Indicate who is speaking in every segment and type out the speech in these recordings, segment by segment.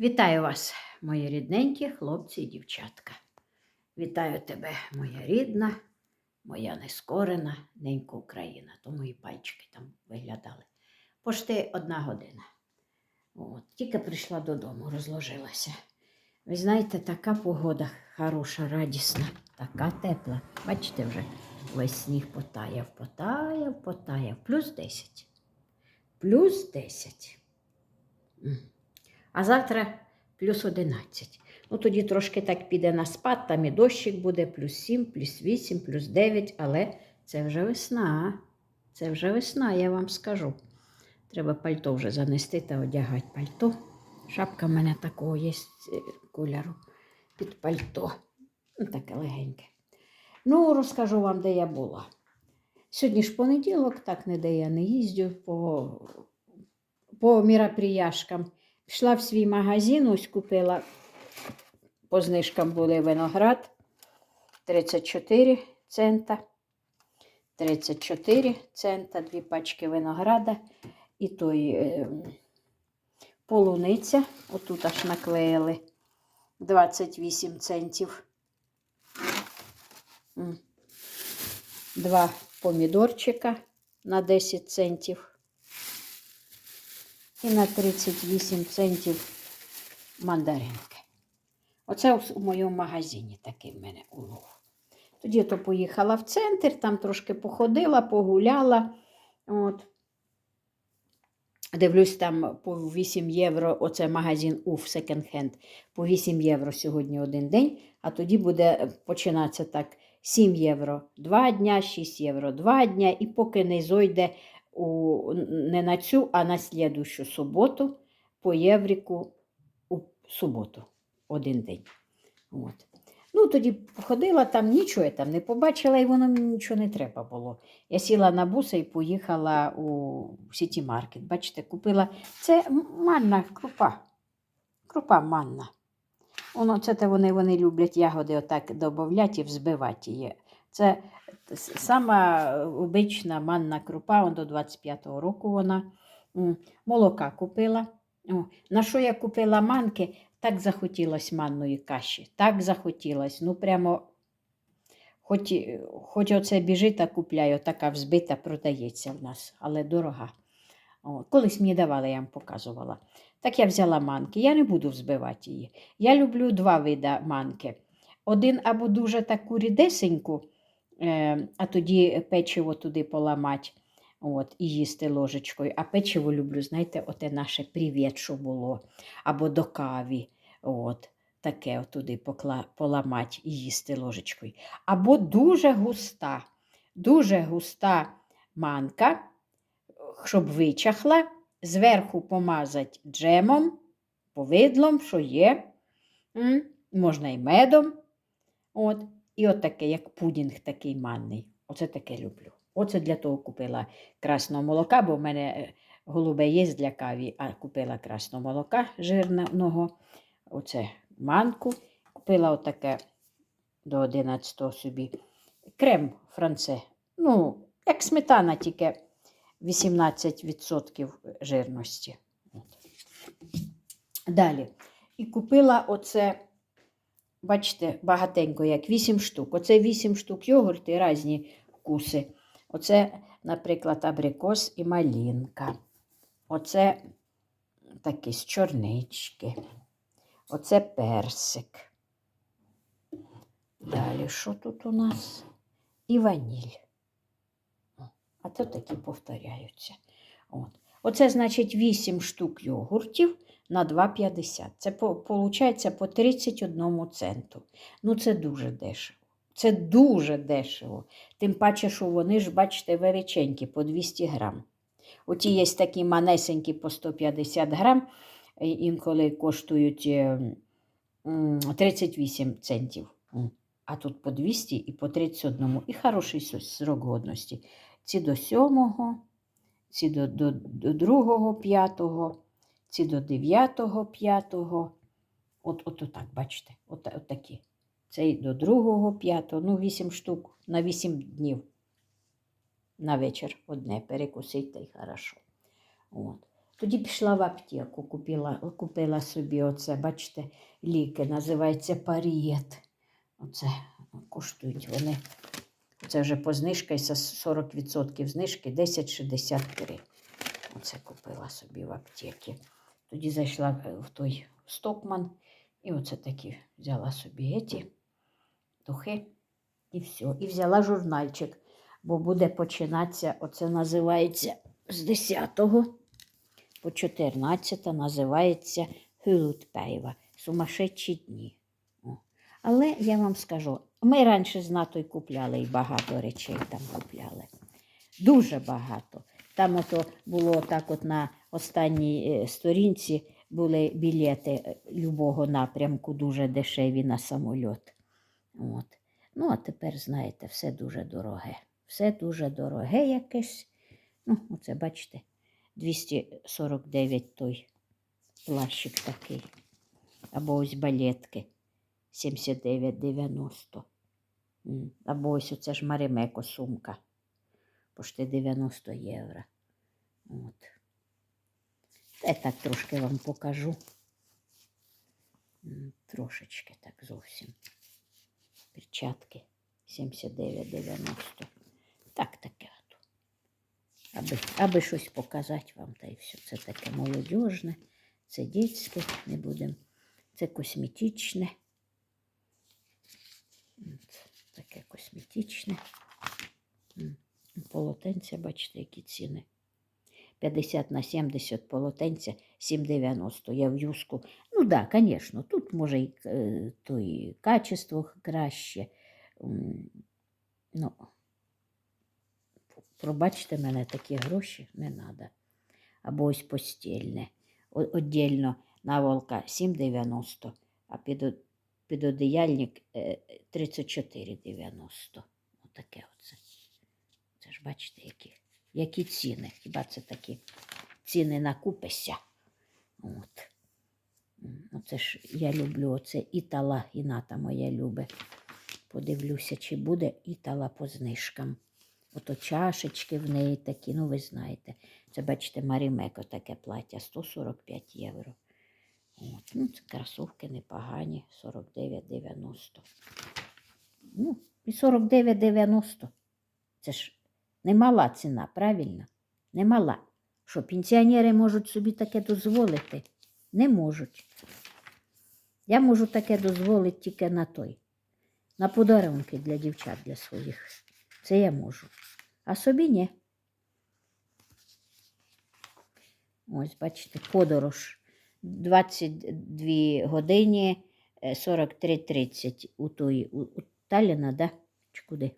Speaker 1: Вітаю вас, мої рідненькі хлопці і дівчатка. Вітаю тебе, моя рідна, моя нескорена ненька Україна. То мої пальчики там виглядали. Пошти одна година. От, тільки прийшла додому, розложилася. Ви знаєте, така погода хороша, радісна, така тепла. Бачите, вже весь сніг потаяв, потаяв, потаяв. Плюс 10. Плюс 10. А завтра плюс 11. Ну, тоді трошки так піде на спад, там і дощик буде, плюс 7, плюс 8, плюс 9, але це вже весна. Це вже весна, я вам скажу. Треба пальто вже занести та одягати пальто. Шапка в мене такого є е, кольору під пальто. Ну, Таке легеньке. Ну, розкажу вам, де я була. Сьогодні ж понеділок, так не де я не їздю по, по міроприяшкам. Пішла в свій магазин, ось купила по знижкам були виноград 34 цента. 34 цента, дві пачки винограда і той е, полуниця. Отут аж наклеїли 28 центів. Два помідорчика на 10 центів. І на 38 центів мандаринки. Оце у моєму магазині такий в мене улов. Тоді то поїхала в центр, там трошки походила, погуляла. От. Дивлюсь, там по 8 євро, оце магазин УФ Hand, по 8 євро сьогодні один день, а тоді буде починатися так 7 євро 2 дня, 6 євро 2 дня, і поки не зойде у, не на цю, а на слідущу суботу по євріку у суботу один день. От. Ну, тоді походила там, нічого я там не побачила, і воно мені нічого не треба було. Я сіла на буса і поїхала у Сіті Маркет. Бачите, купила це манна крупа. Крупа манна. Воно це вони, вони люблять ягоди отак додати і взбивати її. Це сама обична манна крупа, он до 25-го року вона. Молока купила. О, на що я купила манки? Так захотілось манної каші. Так захотілось. Ну, прямо, хоч, хоч оце біжить та купляю, така взбита продається в нас, але дорога. О, колись мені давали, я вам показувала. Так я взяла манки. Я не буду взбивати її. Я люблю два види манки. Один або дуже таку рідесеньку, а тоді печиво туди поламати. От, і їсти ложечкою. А печиво люблю, знаєте, оте наше привіт, що було, або до каві. От, таке туди поламати і їсти ложечкою. Або дуже густа, дуже густа манка, щоб вичахла, зверху помазати джемом, повидлом, що є. Можна і медом. От. І от таке, як пудінг такий манний. Оце таке люблю. Оце для того купила красного молока, бо в мене е, голубе є для каві, а купила красного молока жирного. Оце манку. Купила отаке до 11 собі. Крем франце. Ну, як сметана, тільки 18% жирності. Далі. І купила оце, бачите, багатенько, як 8 штук. Оце 8 штук йогурти, різні вкуси. Оце, наприклад, абрикос і малінка. Оце такі з чорнички. Оце персик. Далі, що тут у нас? І ваніль. А то такі повторяються. От. Оце, значить, 8 штук йогуртів на 2,50. Це виходить по 31 центу. Ну, це дуже дешево. Це дуже дешево. Тим паче, що вони ж, бачите, величенькі, по 200 грам. Оті є такі манесенькі по 150 грам, е, інколи коштують е, 38 центів. А тут по 200 і по 31. І хороший срок годності. Ці до 7, ці до 2, 5, ці до 9, 5. От, от, отак, бачите, от, от такі. Цей до 2, 5, ну 8 штук на 8 днів. На вечір одне перекусить та й хорошо. От. Тоді пішла в аптеку, купила, купила собі оце, бачите, ліки, називається парієт. Оце коштують вони. Це вже по знижці, 40% знижки 10,63. Оце купила собі в аптеці. Тоді зайшла е, в той Стокман і оце такі взяла собі еті, духи і все. І взяла журнальчик, бо буде починатися, оце називається з 10 по 14 називається Хюлутпейва. Сумасшедші дні. Але я вам скажу, ми раніше з Натою купляли і багато речей там купляли. Дуже багато. Там ото було так от на останній е, сторінці були білети е, любого напрямку, дуже дешеві на самольот. От. Ну, а тепер, знаєте, все дуже дороге. Все дуже дороге якесь. Ну, оце бачите, 249 той плащик такий. Або ось балетки 79,90. Або ось оце ж Маримеко сумка. Пошти 90 євро. От. Я так трошки вам покажу. Трошечки так зовсім. Перчатки 79,90. Так таке. Аби, аби щось показати вам, та й все. Це таке молодіжне, це дітське, не будемо. Це косметичне. Таке косметичне. Полотенця, бачите, які ціни. 50 на 70 полотенця 7,90. Я в юску. Ну так, да, звісно, тут може і, е, то і качество краще. Ну, пробачте мене, такі гроші не треба. Або ось постільне. Отдільно наволка 7,90, а під, о- підодіяльник е, 34,90. Отаке оце. Це ж бачите, які, які ціни. Хіба це такі ціни на купися? От. Оце ж я люблю оце італа, іната моя любить. Подивлюся, чи буде італа по знижкам. Ото чашечки в неї такі, ну ви знаєте. Це, бачите, Марімеко таке плаття 145 євро. От. Ну, це кросовки непогані, 49,90. Ну, і 49,90. Це ж немала ціна, правильно? Немала. Що пенсіонери можуть собі таке дозволити? Не можуть. Я можу таке дозволити тільки на той. На подарунки для дівчат для своїх. Це я можу. А собі ні. Ось, бачите, подорож. 22 годині е, 43.30 у той у, у Талліна, да? Чи куди?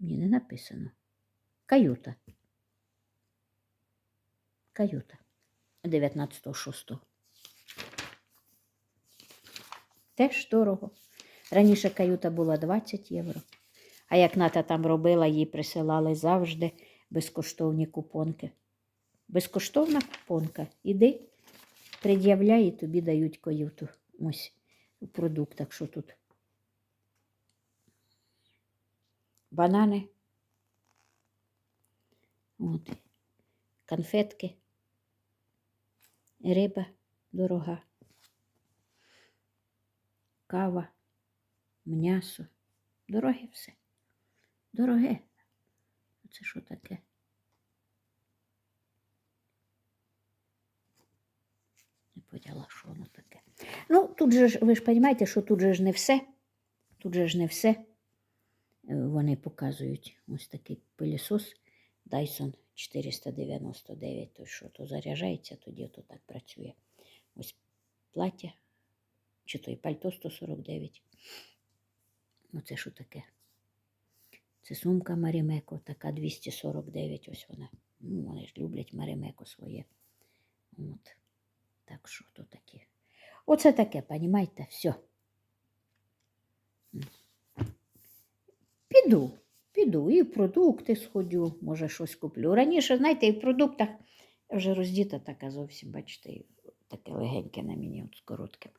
Speaker 1: Ні, не написано. Каюта. Каюта. 19.06. Теж дорого. Раніше каюта була 20 євро. А як Ната там робила, їй присилали завжди безкоштовні купонки. Безкоштовна купонка. Іди, пред'являй і тобі дають каюту. Ось у продуктах, що тут. Банани. От. Конфетки. Риба дорога. Кава, м'ясо. Дороге все. Дороге. Це що таке? Не поняла, що воно таке. Ну, тут же ж, ви ж розумієте, що тут же ж не все. Тут же ж не все. Е, Вони показують ось такий пилісос Dyson 499. То що то заряджається, тоді то так працює. Ось плаття, чи то і пальто 149. Оце що таке? Це сумка Марімеко, така 249. Ось вона. Ну, вони ж люблять Марімеко своє. От. Так що то таке? Оце таке, понімаєте, все. Піду, піду і в продукти сходю, може щось куплю. Раніше, знаєте, і в продуктах вже роздіта така зовсім, бачите, таке легеньке на мені от з коротким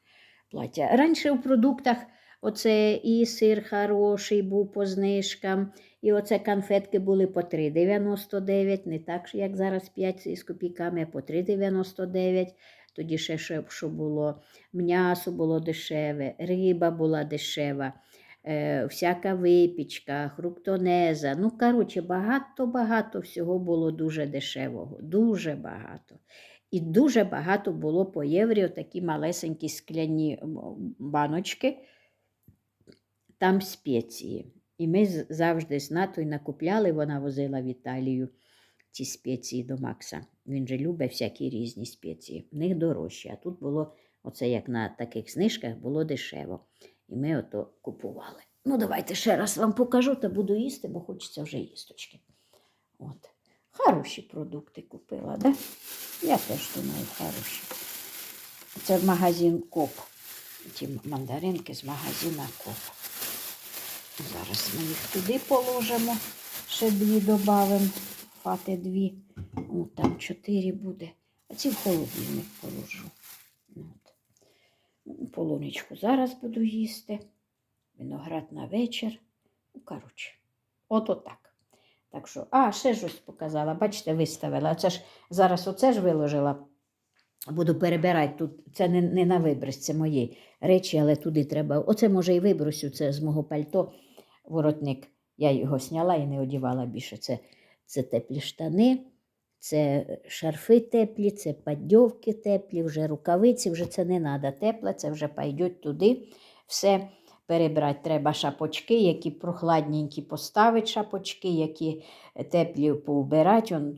Speaker 1: плаття. Раніше в продуктах Оце і сир хороший був по знижкам. І оце конфетки були по 3,99, не так, як зараз 5 з копійками, а по 3,99. Тоді ще що, було м'ясо було дешеве, риба була дешева, всяка випічка, хруктонеза. Ну, коротше, багато-багато всього було дуже дешевого, дуже багато. І дуже багато було по єврі такі малесенькі скляні баночки, там спеції. І ми завжди з Натою накупляли, вона возила в Італію ці спеції до Макса. Він же любить всякі різні спеції. В них дорожчі. А тут було, оце як на таких знижках, було дешево. І ми ото купували. Ну, давайте ще раз вам покажу та буду їсти, бо хочеться вже їсточки. От. Хороші продукти купила, да? Я теж думаю, хороші. Це магазин Коп. Ті мандаринки з магазина Коп. Зараз ми їх туди положимо. Ще дві додамо. Хати дві. О, там чотири буде. А ці в холодильник положу. Полуничку зараз буду їсти. Виноград на вечір. Ну, коротше, от отак. Так що, а, ще щось показала. Бачите, виставила. Оце ж зараз оце ж виложила. Буду перебирати тут. Це не, не на виброс, це мої речі, але туди треба. Оце може і вибросю, це з мого пальто воротник. Я його сняла і не одівала більше. Це, це теплі штани, це шарфи теплі, це падьовки теплі, вже рукавиці, вже це не треба тепле, це вже пойдуть туди. Все перебрати треба шапочки, які прохладненькі поставити шапочки, які теплі поубирати. Он,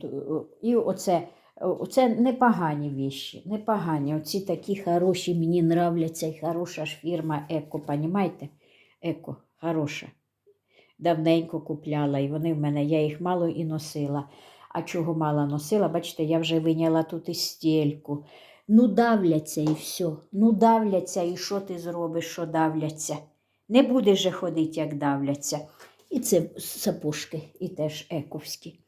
Speaker 1: І оце. Оце непогані віші, непогані. Оці такі хороші, мені нравляться, і хороша ж фірма Еко, понімаєте? Еко, хороша. Давненько купляла, і вони в мене, я їх мало і носила. А чого мало носила? Бачите, я вже виняла тут і стільку. Ну, давляться і все. Ну, давляться, і що ти зробиш, що давляться? Не будеш же ходити, як давляться. І це сапожки, і теж ековські.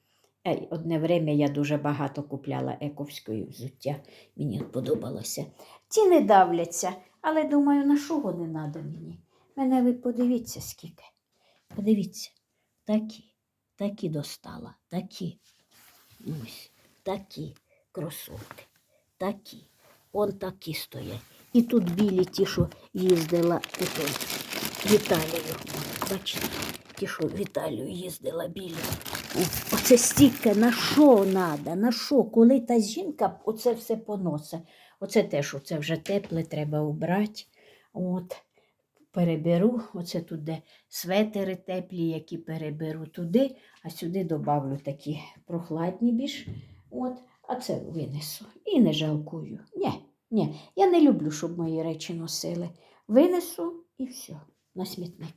Speaker 1: Ей, Одне время я дуже багато купляла ековської взуття. Мені подобалося. Ці не давляться, але думаю, на що вони треба мені? Мене ви подивіться скільки. Подивіться, такі, такі достала, такі. Ось, такі кросовки, такі. Он такі стоять. І тут білі ті, що їздила в Італію. Бачите, ті, що в Італію їздила білі. Оце стільки, на що треба, на що, коли та жінка оце все поносить. Оце теж оце вже тепле, треба убрати. От, переберу, оце тут де светери теплі, які переберу туди, а сюди добавлю такі прохладні більш. От, а це винесу. І не жалкую. Ні, ні, я не люблю, щоб мої речі носили. Винесу і все, на смітник.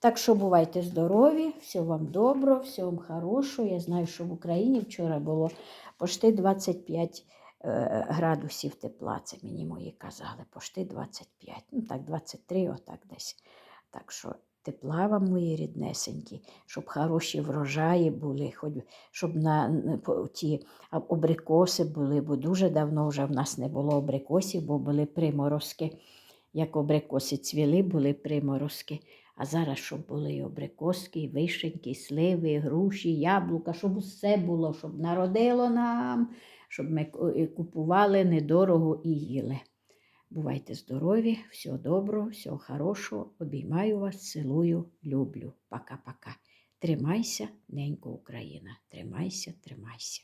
Speaker 1: Так що бувайте здорові, всього вам доброго, всього вам хорошого. Я знаю, що в Україні вчора було почти 25 е, градусів тепла. Це мені мої казали, почти 25. Ну так, 23, отак десь. Так що тепла вам, мої ріднесенькі, щоб хороші врожаї були, хоч щоб на ті абрикоси були, бо дуже давно вже в нас не було абрикосів, бо були приморозки. Як абрикоси цвіли, були приморозки. А зараз, щоб були і абрикоски, і вишеньки, і сливи, і груші, і яблука, щоб усе було, щоб народило нам, щоб ми купували недорого і їли. Бувайте здорові, всього доброго, всього хорошого. Обіймаю вас, цілую, люблю. Пока-пока. Тримайся, ненько Україна. Тримайся, тримайся.